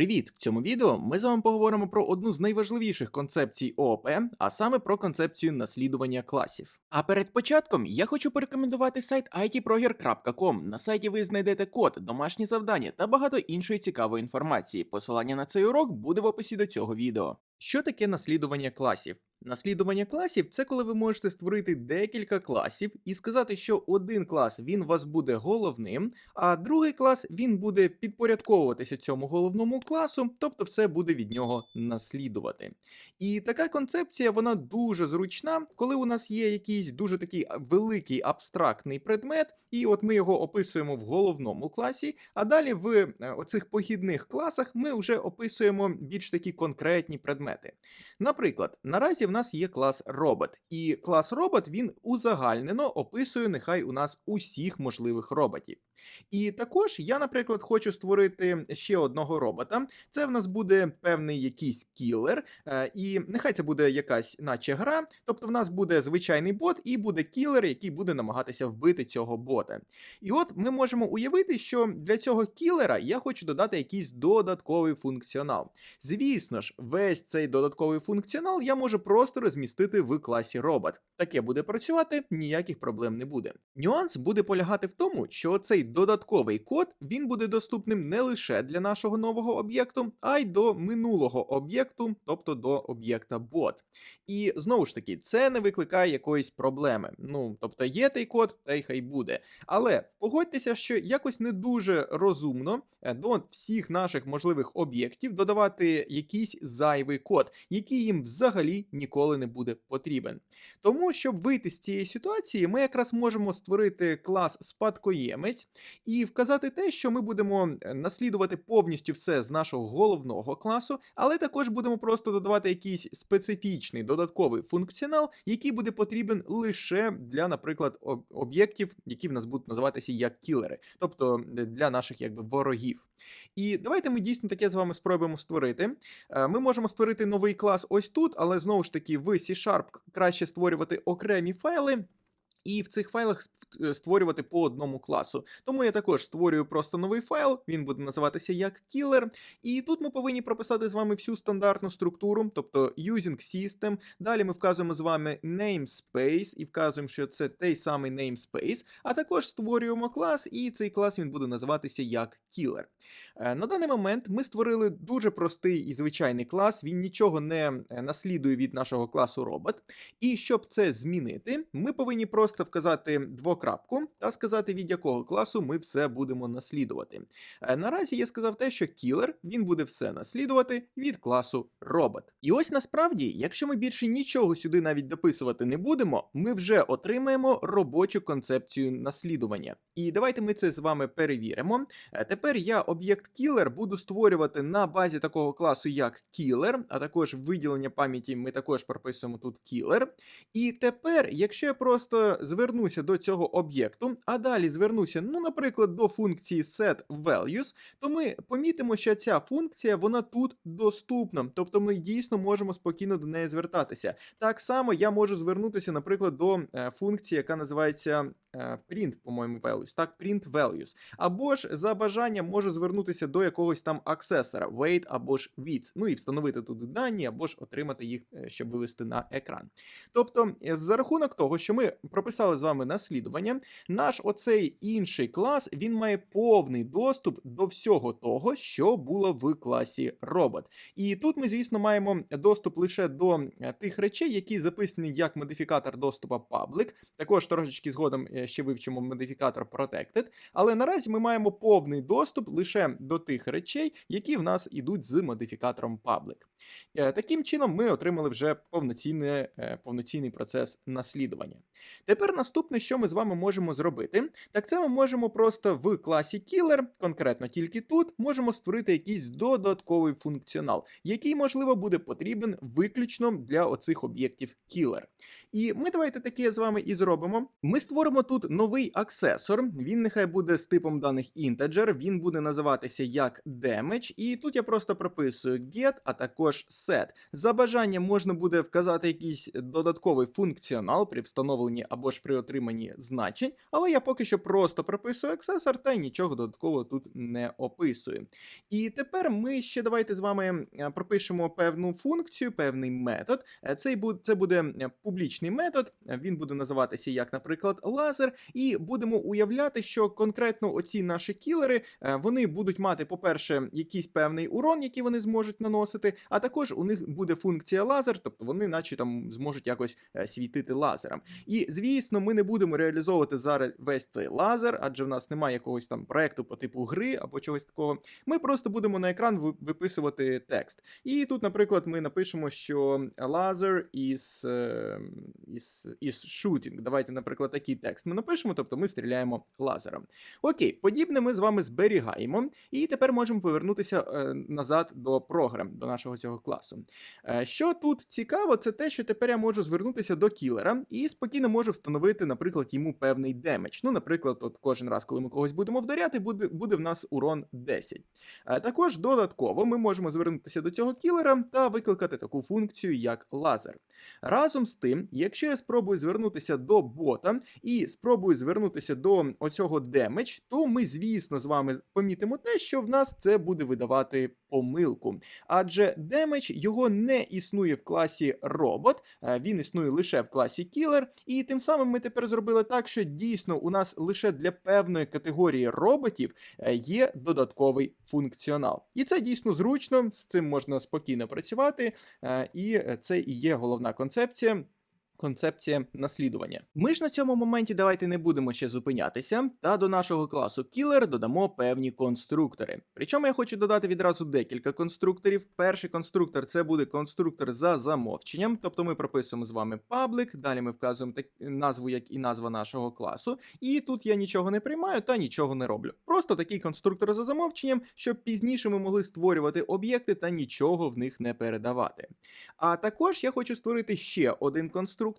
Привіт! В цьому відео ми з вами поговоримо про одну з найважливіших концепцій ООП, а саме про концепцію наслідування класів. А перед початком я хочу порекомендувати сайт itproger.com. На сайті ви знайдете код, домашні завдання та багато іншої цікавої інформації. Посилання на цей урок буде в описі до цього відео. Що таке наслідування класів? Наслідування класів це коли ви можете створити декілька класів і сказати, що один клас він вас буде головним, а другий клас він буде підпорядковуватися цьому головному класу, тобто все буде від нього наслідувати. І така концепція вона дуже зручна, коли у нас є якийсь дуже такий великий абстрактний предмет, і от ми його описуємо в головному класі, а далі в е, оцих похідних класах ми вже описуємо більш такі конкретні предмети. Наприклад, наразі в нас є клас робот, і клас робот він узагальнено описує нехай у нас усіх можливих роботів. І також я, наприклад, хочу створити ще одного робота. Це в нас буде певний якийсь кілер, е, і нехай це буде якась, наче гра. Тобто, в нас буде звичайний бот, і буде кілер, який буде намагатися вбити цього бота. І от ми можемо уявити, що для цього кілера я хочу додати якийсь додатковий функціонал. Звісно ж, весь цей додатковий функціонал я можу просто розмістити в класі робот. Таке буде працювати, ніяких проблем не буде. Нюанс буде полягати в тому, що цей додатковий код він буде доступним не лише для нашого нового об'єкту, а й до минулого об'єкту, тобто до об'єкта bot. І знову ж таки, це не викликає якоїсь проблеми. Ну, тобто є той код, та й хай буде. Але погодьтеся, що якось не дуже розумно е, до всіх наших можливих об'єктів додавати якийсь зайвий код, який їм взагалі ніколи не буде потрібен. Тому, щоб вийти з цієї ситуації, ми якраз можемо створити клас спадкоємець і вказати те, що ми будемо е, наслідувати повністю все з нашого головного класу, але також будемо просто додавати якийсь специфічний додатковий функціонал, який буде потрібен лише для, наприклад, об'єктів, які в нас будуть називатися як кілери, тобто е, для наших якби ворогів. І давайте ми дійсно таке з вами спробуємо створити. Е, Ми можемо створити новий клас ось тут, але знову ж таки в C-Sharp краще створювати окремі файли. І в цих файлах е, створювати по одному класу. Тому я також створюю просто новий файл, він буде називатися як killer. І тут ми повинні прописати з вами всю стандартну структуру, тобто using system. Далі ми вказуємо з вами namespace і вказуємо, що це той самий namespace, а також створюємо клас, і цей клас він буде називатися як killer. Е, На даний момент ми створили дуже простий і звичайний клас, він нічого не е, наслідує від нашого класу робот. І щоб це змінити, ми повинні просто вказати двокрапку та сказати, від якого класу ми все будемо наслідувати. Е, Наразі я сказав те, що кілер він буде все наслідувати від класу робот. І ось насправді, якщо ми більше нічого сюди навіть дописувати не будемо, ми вже отримаємо робочу концепцію наслідування. І давайте ми це з вами перевіримо. Е, Тепер я об'єкт кілер буду створювати на базі такого класу, як кілер, а також виділення пам'яті ми також прописуємо тут кілер. І тепер, якщо я просто звернуся до цього об'єкту, а далі звернуся, ну, наприклад, до функції setValues, то ми помітимо, що ця функція вона тут доступна, тобто ми дійсно можемо спокійно до неї звертатися. Так само я можу звернутися, наприклад, до е, функції, яка називається print, по-моєму, values, так, print values. Або ж за бажанням можу звернутися до якогось там аксесора, weight або ж width, ну і встановити туди дані, або ж отримати їх, е, щоб вивести на екран. Тобто, е, за рахунок того, що ми прописали з вами наслідування, наш оцей інший клас він має повний доступ до всього того, що було в класі робот. І тут ми, звісно, маємо доступ лише до е, тих речей, які записані як модифікатор доступу public. Також трошечки згодом е, ще вивчимо модифікатор protected. Але наразі ми маємо повний доступ лише до тих речей, які в нас ідуть з модифікатором public. Е, Таким чином, ми отримали вже повноцінне, е, повноцінний процес наслідування. Тепер наступне, що ми з вами можемо зробити, так це ми можемо просто в класі Killer, конкретно тільки тут, можемо створити якийсь додатковий функціонал, який, можливо, буде потрібен виключно для оцих об'єктів Killer. І ми давайте таке з вами і зробимо. Ми створимо тут новий аксесор. Він нехай буде з типом даних integer, він буде називатися як damage, і тут я просто прописую get, а також set. За бажанням можна буде вказати якийсь додатковий функціонал при встановленні встановленні або ж при отриманні значень, але я поки що просто прописую аксесор та нічого додатково тут не описую. І тепер ми ще давайте з вами е, пропишемо певну функцію, певний метод. Е, Цей це буде е, публічний метод. Він буде називатися як, наприклад, лазер, і будемо уявляти, що конкретно оці наші кілери вони будуть мати, по-перше, якийсь певний урон, який вони зможуть наносити, а також у них буде функція лазер, тобто вони, наче там, зможуть якось світити лазером. І звісно, ми не будемо реалізовувати зараз весь цей лазер, адже в нас немає якогось там проекту по типу гри або чогось такого. Ми просто будемо на екран виписувати текст. І тут, наприклад, ми напишемо, що laser is, е, is, is shooting. Давайте, наприклад, такий текст ми напишемо, тобто ми стріляємо лазером. Окей, подібне ми з вами зберігаємо, і тепер можемо повернутися е, назад до програм, до нашого цього класу. Е, Що тут цікаво, це те, що тепер я можу звернутися до кілера і спокійно можу встановити, наприклад, йому певний демедж. Ну, наприклад, от кожен раз, коли ми когось будемо вдаряти, буде, буде в нас урон 10. Е, Також додатково ми можемо звернутися до цього кілера та викликати таку функцію, як лазер. Разом з тим, якщо я спробую звернутися до бота і спробую звернутися до оцього демедж, то ми, звісно, з вами помітимо те, що в нас це буде видавати помилку. Адже демедж його не існує в класі робот, е, він існує лише в класі кілер, і тим самим ми тепер зробили так, що дійсно у нас лише для певної категорії роботів е, є додатковий функціонал. І це дійсно зручно, з цим можна спокійно працювати, е, і е, це і є головна концепція. Концепція наслідування. Ми ж на цьому моменті давайте не будемо ще зупинятися, та до нашого класу Killer додамо певні конструктори. Причому я хочу додати відразу декілька конструкторів. Перший конструктор це буде конструктор за замовченням, тобто ми прописуємо з вами паблик, далі ми вказуємо так, назву, як і назва нашого класу, і тут я нічого не приймаю та нічого не роблю. Просто такий конструктор за замовченням, щоб пізніше ми могли створювати об'єкти та нічого в них не передавати. А також я хочу створити ще один конструктор,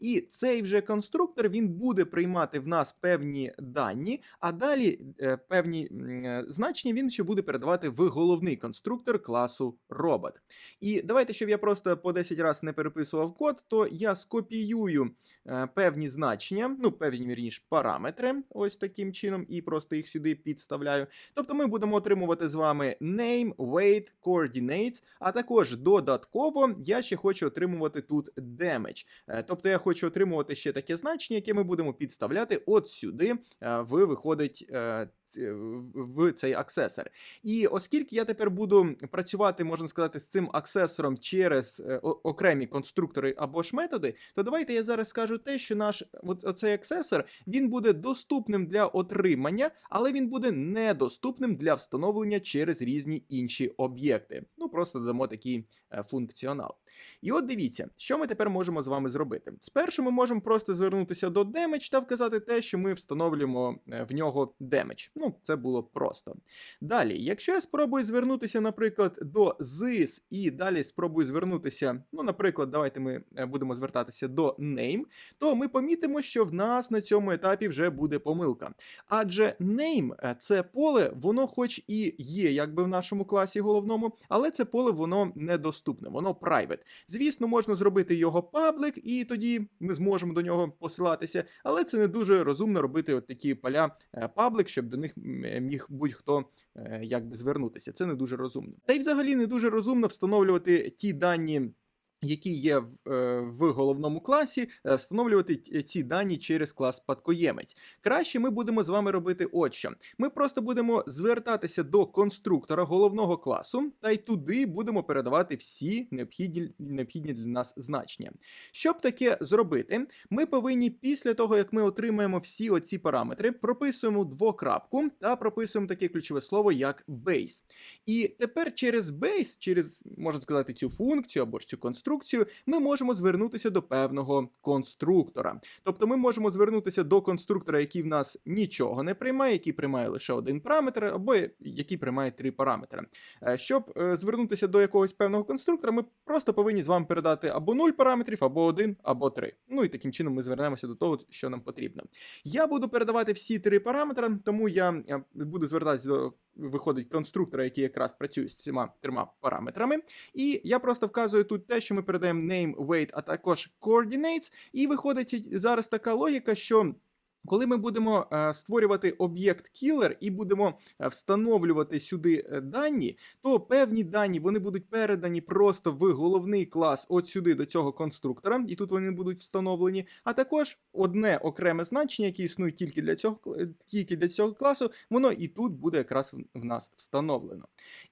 і цей вже конструктор він буде приймати в нас певні дані, а далі е, певні е, значення він ще буде передавати в головний конструктор класу робот. І давайте, щоб я просто по 10 разів не переписував код, то я скопіюю е, певні значення, ну певні вірніше параметри, ось таким чином, і просто їх сюди підставляю. Тобто ми будемо отримувати з вами name, weight, coordinates, а також додатково я ще хочу отримувати тут damage. Е, Тобто я хочу отримувати ще таке значення, яке ми будемо підставляти от сюди, ви виходить. Е, В цей аксесор. І оскільки я тепер буду працювати, можна сказати, з цим аксесором через е, окремі конструктори або ж методи, то давайте я зараз скажу те, що наш оцей аксесор він буде доступним для отримання, але він буде недоступним для встановлення через різні інші об'єкти. Ну просто додамо такий е, функціонал. І от дивіться, що ми тепер можемо з вами зробити. Спершу ми можемо просто звернутися до damage та вказати те, що ми встановлюємо в нього damage. Ну, це було просто. Далі, якщо я спробую звернутися, наприклад, до this і далі спробую звернутися, ну, наприклад, давайте ми е, будемо звертатися до name, то ми помітимо, що в нас на цьому етапі вже буде помилка. Адже name е, це поле, воно хоч і є якби в нашому класі головному, але це поле воно недоступне, воно private. Звісно, можна зробити його паблик, і тоді ми зможемо до нього посилатися, але це не дуже розумно робити от такі поля паблик, щоб до них м, міг будь-хто е, якби звернутися. Це не дуже розумно. Та й взагалі не дуже розумно встановлювати ті дані. Які є в, е, головному класі, е, встановлювати ці дані через клас спадкоємець. Краще ми будемо з вами робити от що. Ми просто будемо звертатися до конструктора головного класу, та й туди будемо передавати всі необхідні, необхідні для нас значення. Щоб таке зробити, ми повинні після того, як ми отримаємо всі оці параметри, прописуємо двокрапку та прописуємо таке ключове слово як base. І тепер через base, через можна сказати, цю функцію або ж цю конструкцію, ми можемо звернутися до певного конструктора. Тобто ми можемо звернутися до конструктора, який в нас нічого не приймає, який приймає лише один параметр, або який приймає три параметри. Е, Щоб е, звернутися до якогось певного конструктора, ми просто повинні з вами передати або 0 параметрів, або 1, або 3. Ну і таким чином ми звернемося до того, що нам потрібно. Я буду передавати всі три параметри, тому я е, буду звертатися до виходить конструктора, який якраз працює з цими трьома параметрами. І я просто вказую тут те, що ми передаємо name, weight, а також coordinates. І виходить зараз така логіка, що. Коли ми будемо е, створювати об'єкт killer і будемо е, встановлювати сюди е, дані, то певні дані вони будуть передані просто в головний клас от сюди до цього конструктора, і тут вони будуть встановлені. А також одне окреме значення, яке існує тільки для цього тільки для цього класу, воно і тут буде якраз в- нас встановлено.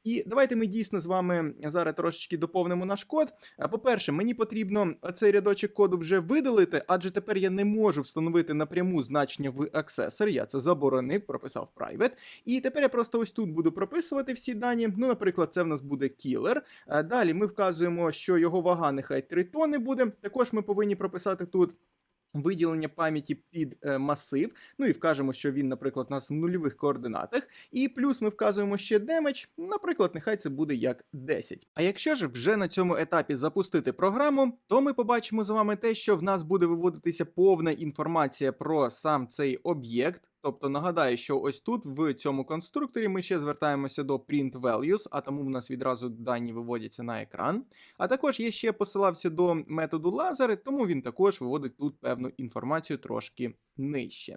І давайте ми дійсно з вами зараз трошечки доповнимо наш код. По-перше, мені потрібно цей рядочок коду вже видалити, адже тепер я не можу встановити напряму значення в аксесор. Я це заборонив, прописав private. І тепер я просто ось тут буду прописувати всі дані. Ну, наприклад, це в нас буде killer. Е, Далі ми вказуємо, що його вага нехай 3 тони буде. Також ми повинні прописати тут. Виділення пам'яті під е, масив, ну і вкажемо, що він, наприклад, у нас в нульових координатах. І плюс ми вказуємо ще демедж, наприклад, нехай це буде як 10. А якщо ж вже на цьому етапі запустити програму, то ми побачимо з вами те, що в нас буде виводитися повна інформація про сам цей об'єкт. Тобто нагадаю, що ось тут в цьому конструкторі ми ще звертаємося до print values, а тому в нас відразу дані виводяться на екран. А також я ще посилався до методу лазери, тому він також виводить тут певну інформацію трошки нижче.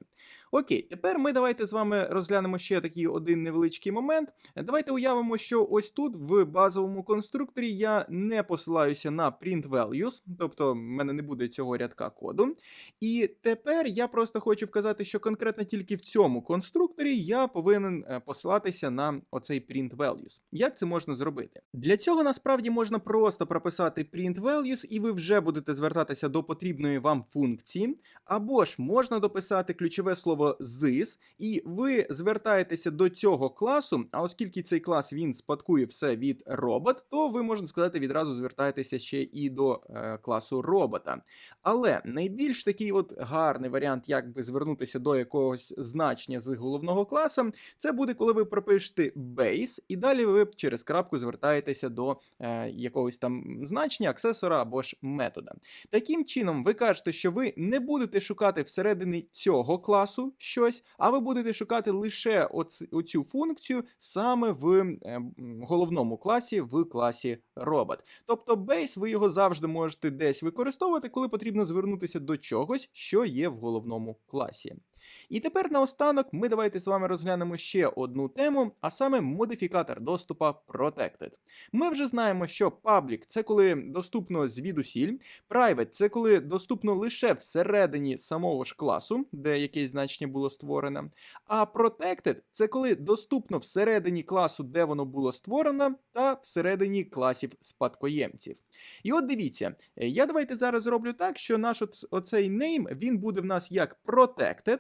Окей, тепер ми давайте з вами розглянемо ще такий один невеличкий момент. Давайте уявимо, що ось тут в базовому конструкторі я не посилаюся на print values, тобто в мене не буде цього рядка коду. І тепер я просто хочу вказати, що конкретно тільки в цьому конструкторі я повинен е, посилатися на оцей print values. Як це можна зробити? Для цього насправді можна просто прописати print values, і ви вже будете звертатися до потрібної вам функції, або ж можна дописати ключове слово this, і ви звертаєтеся до цього класу. А оскільки цей клас він спадкує все від робот, то ви можна сказати відразу звертаєтеся ще і до е, класу робота. Але найбільш такий от гарний варіант, як би звернутися до якогось значення з головного класа, це буде, коли ви пропишете base, і далі ви через крапку звертаєтеся до е, якогось там значення, аксесора або ж метода. Таким чином, ви кажете, що ви не будете шукати всередині цього класу щось, а ви будете шукати лише оц- оцю функцію саме в е, головному класі, в класі робот. Тобто бейс ви його завжди можете десь використовувати, коли потрібно звернутися до чогось, що є в головному класі. І тепер наостанок ми давайте з вами розглянемо ще одну тему, а саме модифікатор доступа Protected. Ми вже знаємо, що Public – це коли доступно звідусіль, Private – це коли доступно лише всередині самого ж класу, де якесь значення було створено. А Protected – це коли доступно всередині класу, де воно було створено, та всередині класів спадкоємців. І от дивіться, е, я давайте зараз зроблю так, що наш оцей name, він буде в нас як protected.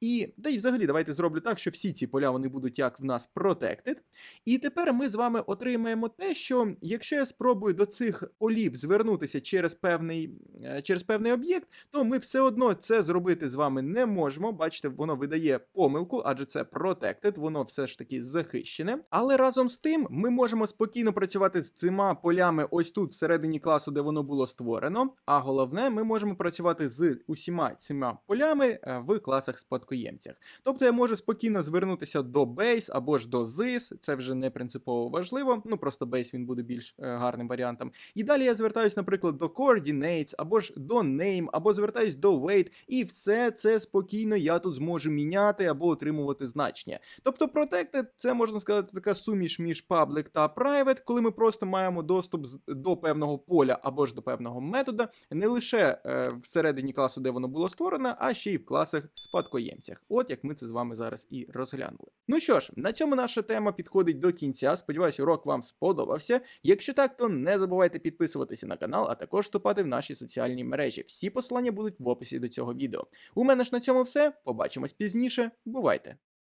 І да і взагалі давайте зроблю так, що всі ці поля вони будуть як в нас protected. І тепер ми з вами отримаємо те, що якщо я спробую до цих полів звернутися через певний, е, через певний об'єкт, то ми все одно це зробити з вами не можемо. Бачите, воно видає помилку, адже це protected, воно все ж таки захищене. Але разом з тим ми можемо спокійно працювати з цими полями ось тут всередині класу, де воно було створено. А головне, ми можемо працювати з усіма цими полями е, в класах спадкоємцях. Тобто я можу спокійно звернутися до base або ж до this, це вже не принципово важливо. Ну просто base він буде більш е, гарним варіантом. І далі я звертаюсь, наприклад, до coordinates, або ж до name, або звертаюсь до weight, і все це спокійно я тут зможу міняти або отримувати значення. Тобто Protected це можна сказати така суміш між public та private, коли ми просто маємо доступ до певного поля або ж до певного метода, не лише е, всередині класу, де воно було створено, а ще й в класах спадкоємцях. От як ми це з вами зараз і розглянули. Ну що ж, на цьому наша тема підходить до кінця. Сподіваюсь, урок вам сподобався. Якщо так, то не забувайте підписуватися на канал, а також вступати в наші соціальні мережі. Всі посилання будуть в описі до цього відео. У мене ж на цьому все. Побачимось пізніше. Бувайте!